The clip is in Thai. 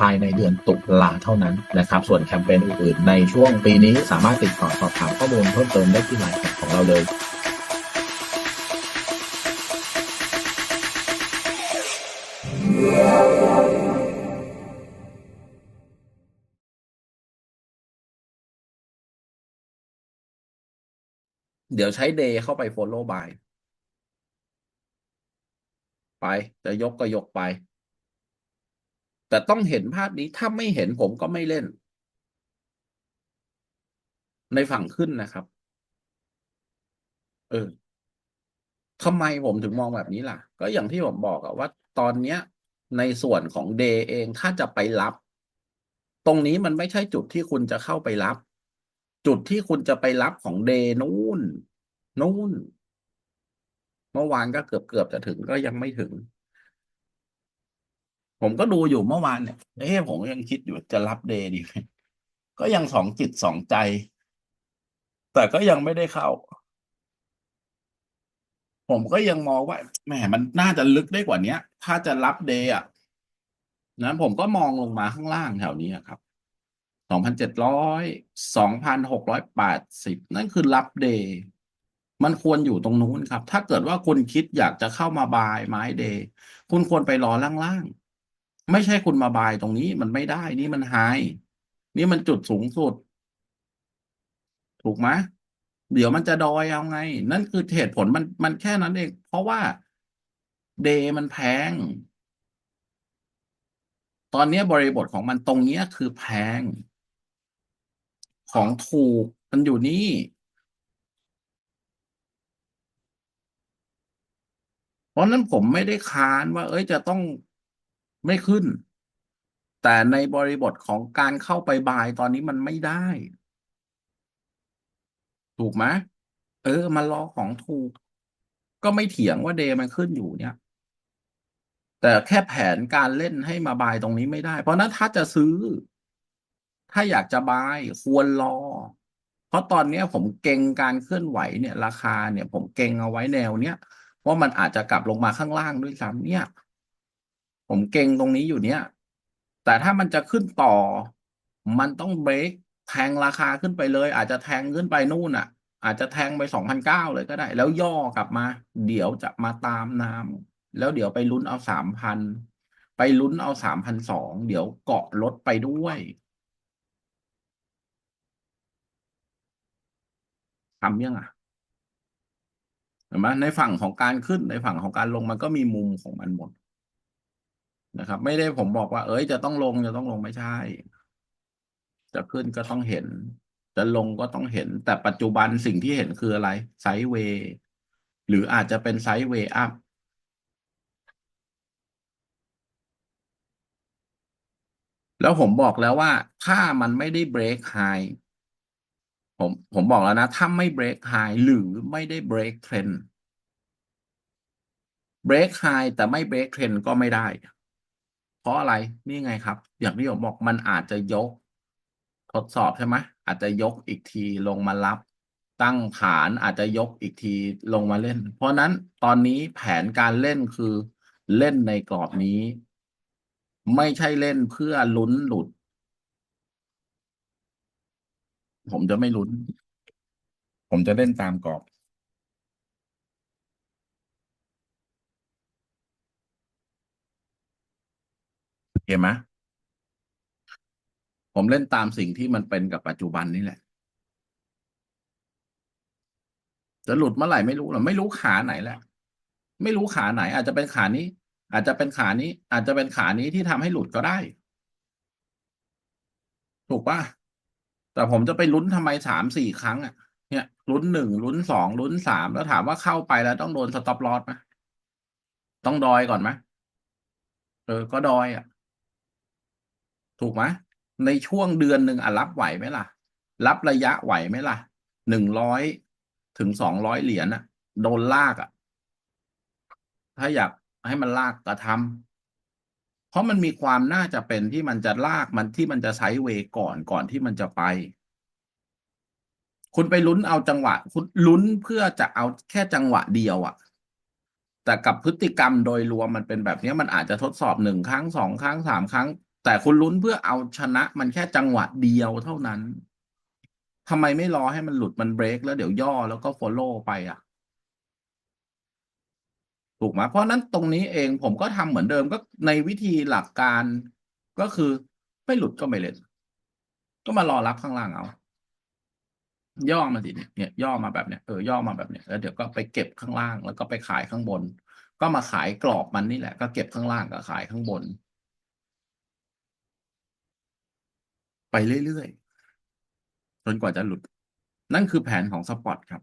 ภายในเดือนตุลาเท่านั้นนะครับส่วนแคมเปญอื่นๆ ในช่วงปีนี้สามารถติดต่อสอบถามข้อมูลเพิ่มเติมได้ที่ไลน์ของเราเลยเดี๋ยวใช้ day เข้าไป follow by ไป จะยกก็ยกไป แต่ต้องเห็นภาพนี้ถ้าไม่เห็นผมก็ไม่เล่น ในฝั่งขึ้นนะครับ เออทำไมผมถึงมองแบบนี้ล่ะ ก็อย่างที่ผมบอกอะว่า ตอนเนี้ย ในส่วนของ day เองถ้าจะไปรับ ตรงนี้มันไม่ใช่จุดที่คุณจะเข้าไปรับ จุดที่คุณจะไปรับของ day นู่นนู่นเมื่อวานก็เกือบเกือบจะถึงก็ยังไม่ถึง ผมก็ดูอยู่เมื่อวานเนี่ยเอ๊ะผมยังคิดอยู่จะรับเดย์ดีไหมก็ยังสองจิตสองใจ แต่ก็ยังไม่ได้เข้า ผมก็ยังมองว่าแหมมันน่าจะลึกได้กว่าเนี้ย ถ้าจะรับเดย์อะนะผมก็มองลงมาข้างล่างแถวนี้ครับสองพันเจ็ดร้อยสองพันหกร้อยแปดสิบนั่นคือรับเดย์มันควรอยู่ตรงนู้นครับ ถ้าเกิดว่าคุณคิดอยากจะเข้ามาบายไม้เดย์คุณควรไปรอล่างๆ ไม่ใช่คุณมาบายตรงนี้มันไม่ได้นี่มันไฮนี่มันจุดสูงสุด ถูกไหมเดี๋ยวมันจะดอยเอาไง นั่นคือเหตุผลมันมันแค่นั้นเอง เพราะว่าเดย์มันแพง ตอนนี้บริบทของมันตรงเนี้ยคือแพง ของถูกมันอยู่นี่ เพราะนั้นผมไม่ได้ค้านว่า เอ้ยจะต้อง ไม่ขึ้น แต่ในบริบทของการเข้าไปบายตอนนี้มันไม่ได้ ถูกไหมเออ มันรอของถูก ก็ไม่เถียงว่าเดย์มันขึ้นอยู่เนี่ย แต่แค่แผนการเล่นให้มาบายตรงนี้ไม่ได้ เพราะนั้นถ้าจะซื้อ ถ้าอยากจะบายควรรอ เพราะตอนนี้ผมเก่งการเคลื่อนไหวเนี่ย ราคาเนี่ย ผมเก่งเอาไว้แนวเนี้ยว่ามันอาจจะกลับลงมาข้างล่างด้วยซ้ำเนี่ย ผมเก่งตรงนี้อยู่เนี่ย แต่ถ้ามันจะขึ้นต่อ มันต้องเบรกแทงราคาขึ้นไปเลย อาจจะแทงขึ้นไปนู่นอะ อาจจะแทงไปสองพันเก้าเลยก็ได้ แล้วย่อกลับมา เดี๋ยวจะมาตามน้ำแล้วเดี๋ยวไปลุ้นเอาสามพันไปลุ้นเอาสามพันสองเดี๋ยวเกาะรถไปด้วยทำยังอะเห็นไหมในฝั่งของการขึ้นในฝั่งของการลงมันก็มีมุมของมันหมด นะครับ ไม่ได้ผมบอกว่า เอ้ยจะต้องลงจะต้องลงไม่ใช่ จะขึ้นก็ต้องเห็น จะลงก็ต้องเห็น แต่ปัจจุบันสิ่งที่เห็นคืออะไรไซด์เวย์หรืออาจจะเป็นไซด์เวย์อัพแล้วผมบอกแล้วว่า ถ้ามันไม่ได้เบรกไฮผมผมบอกแล้วนะ ถ้าไม่เบรกไฮหรือไม่ได้เบรกเทรนเบรกไฮแต่ไม่เบรกเทรนก็ไม่ได้ เพราะอะไรนี่ไงครับ อย่างที่ผมบอกมันอาจจะยก ทดสอบใช่ไหมอาจจะยกอีกทีลงมารับ ตั้งฐานอาจจะยกอีกทีลงมาเล่น เพราะนั้นตอนนี้แผนการเล่นคือเล่นในกรอบนี้ ไม่ใช่เล่นเพื่อลุ้นหลุด ผมจะไม่ลุ้น ผมจะเล่นตามกรอบ เห็นไหมผมเล่นตามสิ่งที่มันเป็นกับปัจจุบันนี่แหละ จะหลุดเมื่อไหร่ไม่รู้หรอไม่รู้ขาไหนแหละ ไม่รู้ขาไหน อาจจะเป็นขานี้ อาจจะเป็นขานี้ อาจจะเป็นขานี้ที่ทำให้หลุดก็ได้ ถูกปะแต่ผมจะไปลุ้นทำไมสามสี่ครั้งอะ เนี่ยลุ้นหนึ่งลุ้นสองลุ้นสามแล้วถามว่าเข้าไปแล้วต้องโดนสต็อปลอสไหมต้องดอยก่อนไหมเออก็ดอยอะ ถูกไหมในช่วงเดือนหนึ่งอะรับไหวไหมล่ะ รับระยะไหวไหมล่ะหนึ่งร้อยถึงสองร้อยเหรียญอะ โดนลากอะ ถ้าอยากให้มันลากกระทำเพราะมันมีความน่าจะเป็นที่มันจะลากมันที่มันจะไซเวก่อนก่อนที่มันจะไป คุณไปลุ้นเอาจังหวะ คุณลุ้นเพื่อจะเอาแค่จังหวะเดียวอะแต่กับพฤติกรรมโดยรวมมันเป็นแบบนี้มันอาจจะทดสอบหนึ่งครั้งสองครั้งสามครั้ง แต่คุณลุ้นเพื่อเอาชนะมันแค่จังหวะเดียวเท่านั้นทำไมไม่รอให้มันหลุดมันเบรกแล้วเดี๋ยวย่อแล้วก็ฟอลโล่ไปอะ ถูกไหมเพราะนั้นตรงนี้เองผมก็ทำเหมือนเดิมก็ในวิธีหลักการก็คือไม่หลุดก็ไม่เล่น ก็มารอรับข้างล่างเอาย่อมาสิเนี่ยยย่อมาแบบเนี้ยเออย่อมาแบบเนี้ยแล้วเดี๋ยวก็ไปเก็บข้างล่างแล้วก็ไปขายข้างบน ก็มาขายกรอบมันนี่แหละ ก็เก็บข้างล่างกับขายข้างบน ไปเรื่อยๆจนกว่าจะหลุด นั่นคือแผนของสปอตครับ